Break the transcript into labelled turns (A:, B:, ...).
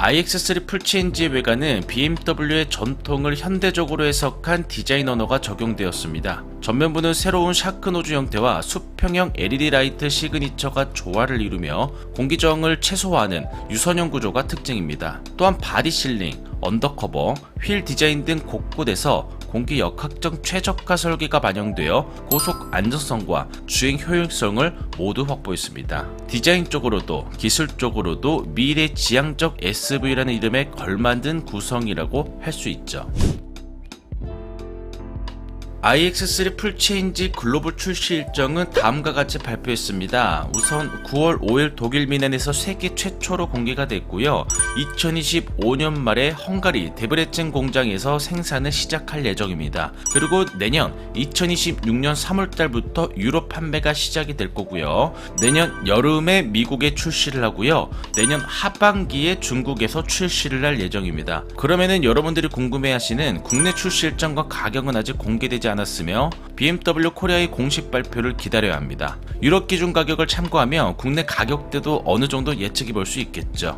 A: iX3 풀체인지의 외관은 BMW의 전통을 현대적으로 해석한 디자인 언어가 적용되었습니다. 전면부는 새로운 샤크 노즈 형태와 수평형 LED 라이트 시그니처가 조화를 이루며 공기저항을 최소화하는 유선형 구조가 특징입니다. 또한 바디 실링, 언더커버, 휠 디자인 등 곳곳에서 공기 역학적 최적화 설계가 반영되어 고속 안전성과 주행 효율성을 모두 확보했습니다. 디자인적으로도 기술적으로도 미래 지향적 SUV라는 이름에 걸맞는 구성이라고 할 수 있죠. iX3 풀체인지 글로벌 출시 일정은 다음과 같이 발표했습니다. 우선 9월 5일 독일 미넨에서 세계 최초로 공개가 됐고요. 2025년 말에 헝가리 데브레첸 공장에서 생산을 시작할 예정입니다. 그리고 내년 2026년 3월 달부터 유럽 판매가 시작이 될 거고요. 내년 여름에 미국에 출시를 하고요. 내년 하반기에 중국에서 출시를 할 예정입니다. 그러면은 여러분들이 궁금해하시는 국내 출시 일정과 가격은 아직 공개되지 않았으며 BMW 코리아의 공식 발표를 기다려야 합니다. 유럽 기준 가격을 참고하며 국내 가격대도 어느 정도 예측해 볼 수 있겠죠.